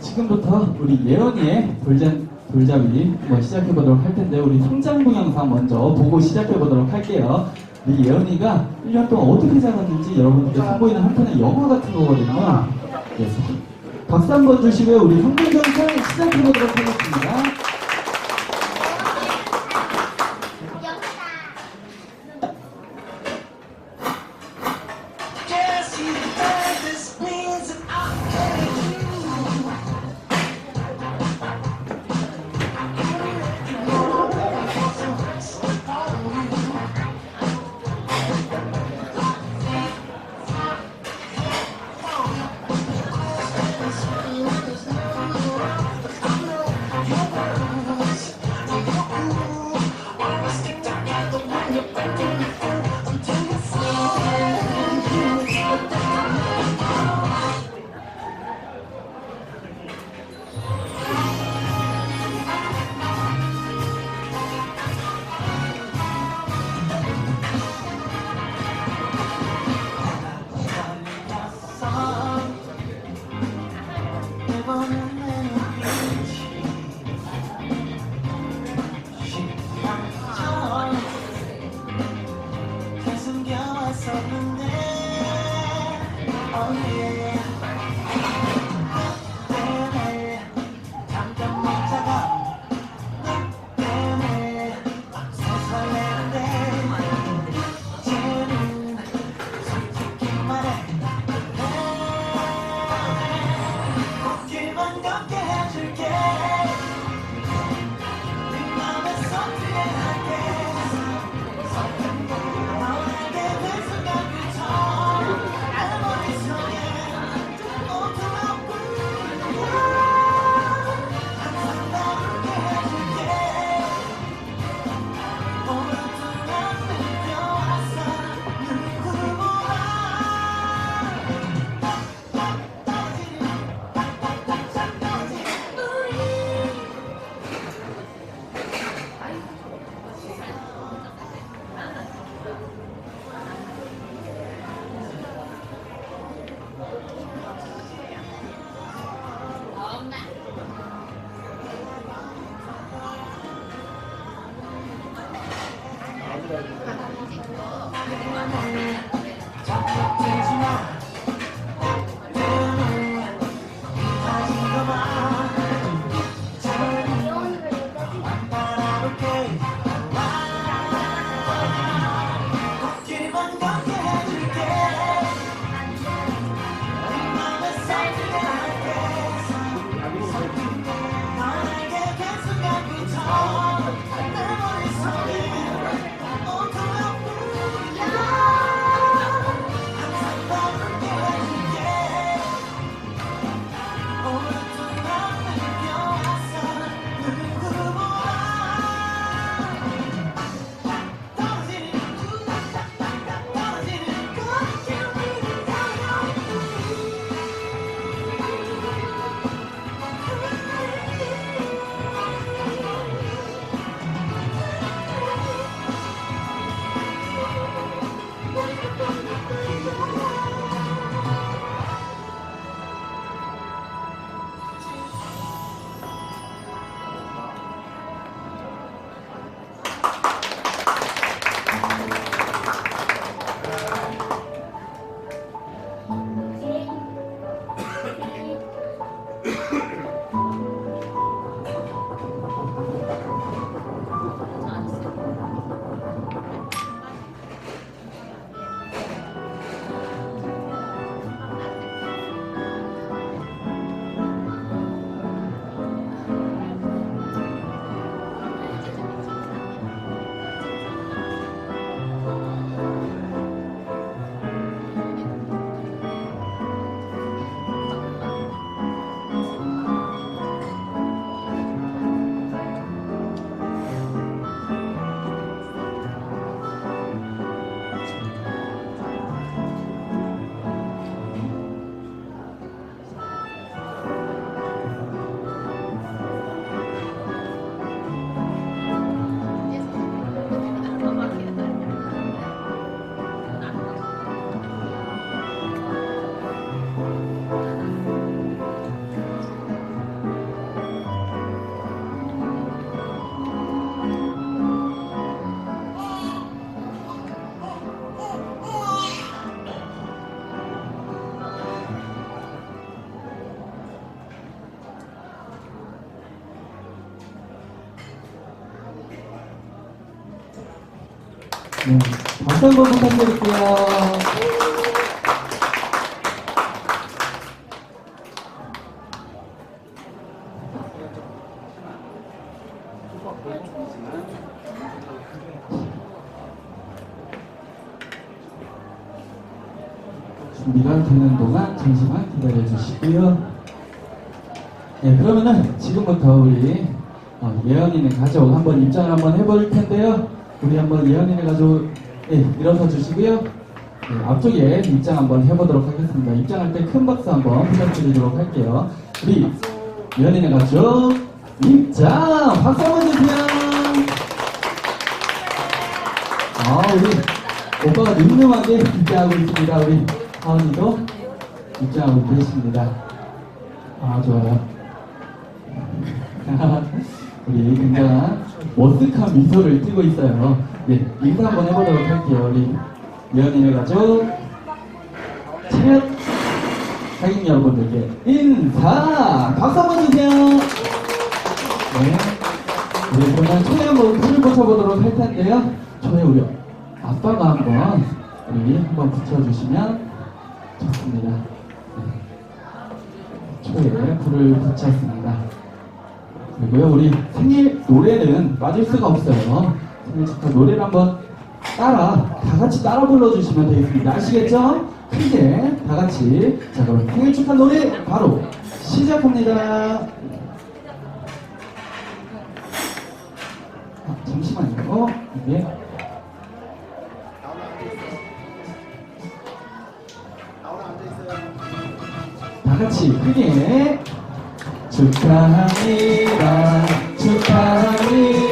지금부터 우리 예언이의 돌자, 돌잡이 한번 시작해보도록 할 텐데 우리 성장 동영상 먼저 보고 시작해보도록 할게요. 우리 예언이가 1년 동안 어떻게 자랐는지 여러분들께 선보이는 한편의 영화 같은 거거든요. 예, 박수 한번 주시고요. 우리 성장 동영상 시작해보도록 하겠습니다. 네, 박수 한번 부탁드릴게요. 준비가 되는 동안 잠시만 기다려 주시고요. 네, 그러면은 지금부터 우리 어, 예언이네 가족 한번 입장을 한번 해볼 텐데요. 우리 한번 예언이네 가족 네, 일어서 주시고요. 네, 앞쪽에 입장 한번 해보도록 하겠습니다. 입장할 때 큰 박수 한번 부탁드리도록 할게요. 우리 예언이네 가족 입장 박수 한번 주세요. 아, 우리 오빠가 늠름하게 입장하고 있습니다. 우리 하은이도 입장하고 계십니다. 아, 좋아요. 우리 굉장한 머쓱한 미소를 띠고 있어요. 네, 인사 한번 해보도록 할게요. 우리 미연이네 가족. 차렷! 사진 여러분들께 인사! 박수 한번 주세요! 네. 우리 그러면 초에 한번 불을 붙여보도록 할 텐데요. 초에 우리 아빠가 한번 우리 한번 붙여주시면 좋습니다. 네. 초에 불을 붙였습니다. 그리고요, 우리 생일 노래는 빠질 수가 없어요. 생일 축하 노래를 한번 따라, 다 같이 따라 불러주시면 되겠습니다. 아시겠죠? 크게, 다 같이. 자, 그럼 생일 축하 노래 바로 시작합니다. 아, 잠시만요. 이게. 다 같이 크게 축하합니다. 축하합니다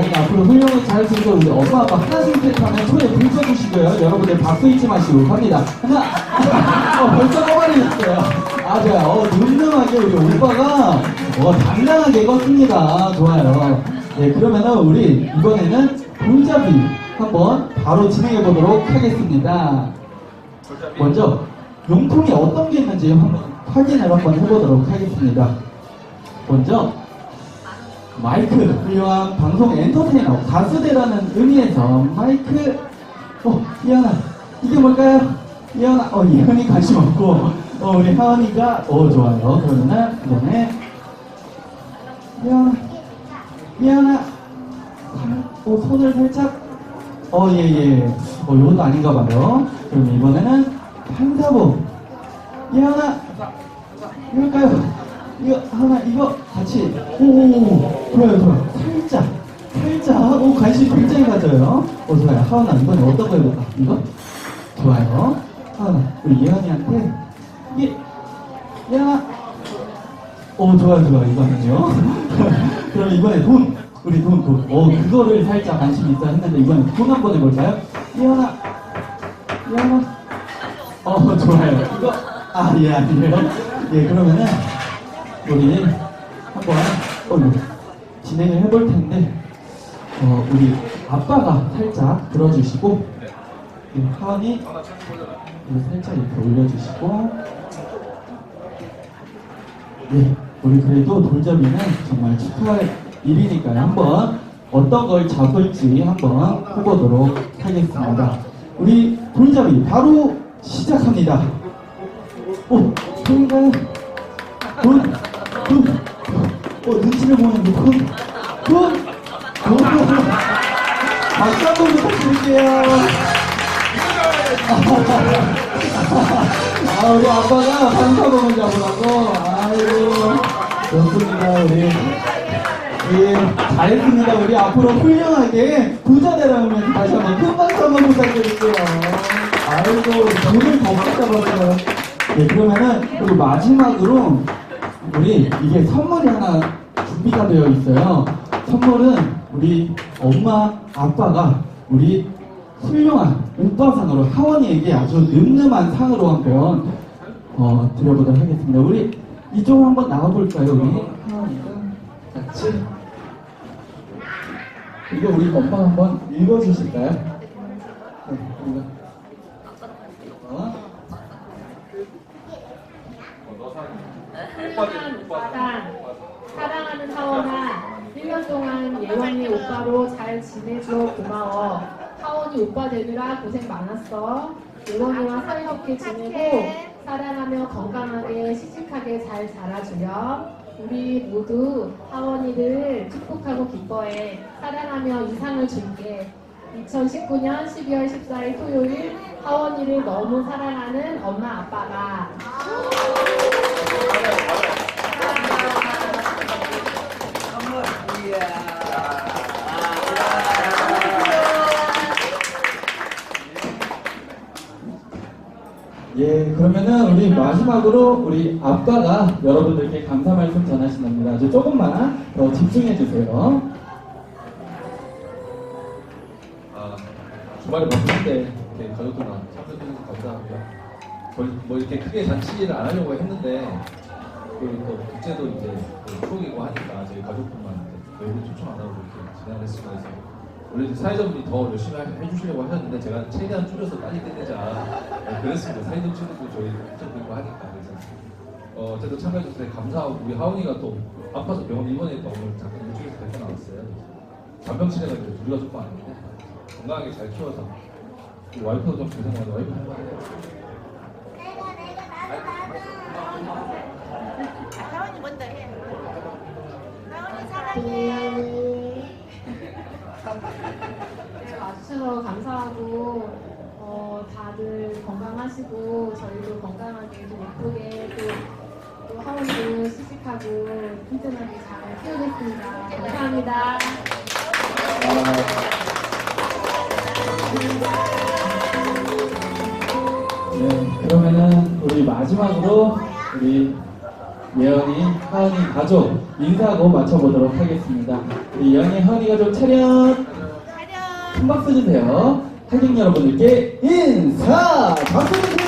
네, 우리 예영이 앞으로 훌륭히 잘 들고 우리 엄마 아빠 하나 둘셋 하면 손에 불 써주시고요. 여러분들 박수 잊지 마시고 갑니다. 하나, 어, 벌써 꺼버리셨어요. 아, 좋아요. 어, 늠름하게 우리 오빠가 어, 당당하게 껐습니다. 좋아요. 네, 그러면은 우리 이번에는 돌잡이 한번 바로 진행해 보도록 하겠습니다. 먼저 용품이 어떤 게 있는지 한번 확인을 한번 해보도록 하겠습니다. 먼저 마이크 훌륭한 방송 엔터테이너 가수대라는 의미에서 마이크. 어 이현아. 이게 뭘까요? 이현아. 어 이현이 관심 없고. 어 우리 하은이가. 어 좋아요. 그러면은 이번에 이현아. 이현아. 어 손을 살짝. 어 예예. 어 이것도 아닌가 봐요. 그럼 이번에는 판사봉 이현아. 이럴까요? 이거 하나 이거 같이. 오오오 좋아요 좋아요. 살짝 살짝 오 관심 굉장히 가져요. 오 좋아요. 하은아 이번에 어떤 거 해볼까? 이거? 좋아요. 하은아 우리 예언이한테 이게 예언아 오 좋아요 좋아요. 이거는요. 그럼 이번에 돈 우리 돈돈오 그거를 살짝 관심 있어 했는데 이번에 돈 한 번 해볼까요? 예언아 예언아. 어 좋아요. 이거? 아예 아니에요. 예 그러면은 우리 한번 어, 진행을 해볼 텐데 어, 우리 아빠가 살짝 들어주시고 하은이 이거 살짝 이렇게 올려주시고 네 우리 그래도 돌잡이는 정말 축하할 일이니까요 한번 어떤 걸 잡을지 한번 해보도록 하겠습니다 우리 돌잡이 바로 시작합니다 오 저인가요? 어, 눈치를 보는데 돈, 돈, 돈, 박수 한번 부탁드릴게요. 아, 우리 아빠가 방사범을 잡으라고. 아이고, 좋습니다, 우리. 예, 잘했습니다. 우리 앞으로 훌륭하게 부자 되라면 다시 한번 큰 박수 한번 부탁드릴게요. 아이고, 돈을 더 받아봤어요. 네, 그러면은 우리 마지막으로 우리 이게 선물이 하나 준비가 되어 있어요. 선물은 우리 엄마, 아빠가 우리 훌륭한 오빠상으로 하원이에게 아주 늠름한 상으로 한번 어, 드려보도록 하겠습니다. 우리 이쪽으로 한번 나와볼까요, 우리 하원이가 같이? 이거 우리 엄마 한번 읽어주실까요? 네. 우리가 어? 훌륭한 오빠단, 사랑하는 하원아, 1년 동안 예원이 오빠로 잘 지내줘 고마워. 하원이 오빠 되느라 고생 많았어. 예원이와 사이좋게 지내고 사랑하며 건강하게 시집하게 잘 자라주렴. 우리 모두 하원이를 축복하고 기뻐해. 사랑하며 이상을 줄게. 2019년 12월 14일 토요일 하원이를 너무 사랑하는 엄마 아빠가 예, 그러면은 우리 마지막으로 우리 아빠가 여러분들께 감사 말씀 전하신답니다. 아주 조금만 더 집중해 주세요. 아, 주말에 때 이렇게 가족들과 참석해주셔서 감사하고요. 거의 뭐 이렇게 크게 잔치를 안 하려고 했는데 그리고 또 국제도 이제 그 추억이고 하니까 저희 가족분만 외부 초청 안 하고 이렇게 진행을 했습니다. 그래서 원래 사회자분이 더 열심히 하- 해주시려고 하셨는데 제가 최대한 줄여서 빨리 끝내자 네, 그랬습니다. 사회적 친구도 저희 좀 그리고 하니까 그래서 어, 어쨌든 참가해주셔서 감사하고 우리 하은이가 또 아파서 병원 입원했다 오늘 잠깐 일주일에서 데리고 나왔어요. 잔병 치레가지고 우리가 조금 아닌데 건강하게 잘 키워서 와이프도 좀 많이 와이프 한마디 하원이 먼저 해. 하원이 사랑해. 네, 와주셔서 감사하고 어, 다들 건강하시고 저희도 건강하게 좀 예쁘게 또, 또 하원도 시식하고 튼튼하게 잘 키우겠습니다. 감사합니다. 네, 그러면은 우리 마지막으로 우리 예언이, 하은이 가족 인사하고 마쳐보도록 하겠습니다. 우리 예언이, 하은이 가족 차렷! 큰 박수 주세요. 하객 여러분들께 인사! 주세요!